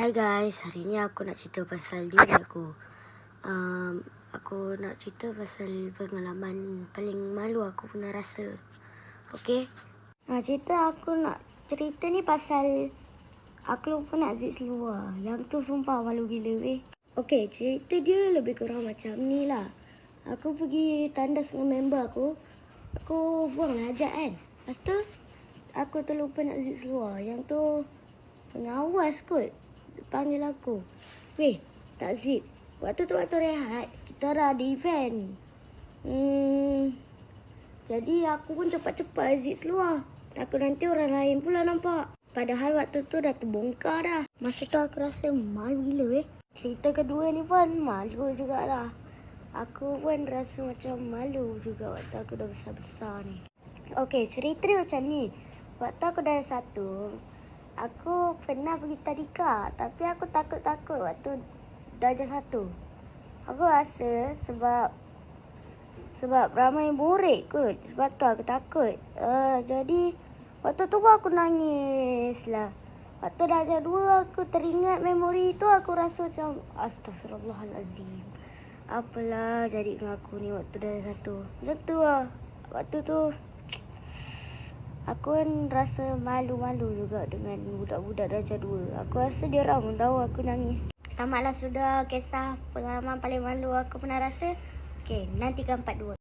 Hai guys, hari ni aku nak cerita pasal diri aku. Um, aku nak cerita pasal pengalaman paling malu aku pernah rasa. Okay? Nah, cerita aku nak cerita ni pasal aku lupa nak zip seluar. Yang tu sumpah malu gila weh. Okay, cerita dia lebih kurang macam ni lah. Aku pergi tandas dengan member aku. Aku buang hajat kan. Lepas tu, aku terlupa nak zip seluar. Yang tu pengawas kot panggil aku. Weh, tak zip. Waktu tu waktu rehat, kita dah ada event. Hmm, jadi aku pun cepat-cepat zip seluar. Takut nanti orang lain pula nampak. Padahal waktu tu dah terbongkar dah. Masa tu aku rasa malu gila weh. Cerita kedua ni pun malu jugalah. Aku pun rasa macam malu juga waktu aku dah besar-besar ni. Okey, cerita dia macam ni. Waktu aku dah satu, aku pernah pergi tadika. Tapi aku takut-takut waktu darjah satu. Aku rasa sebab sebab ramai murid kot. Sebab tu aku takut. Uh, jadi waktu tu pun aku nangis lah. Waktu darjah dua aku teringat memori tu aku rasa macam Astaghfirullahalazim. Apalah jadi dengan aku ni waktu darjah satu. Macam tu lah. Waktu tu Aku kan rasa malu-malu juga dengan budak-budak darjah dua. Aku rasa dia orang pun tahu aku nangis. Tamatlah sudah kisah pengalaman paling malu aku pernah rasa. Okay, nantikan part dua.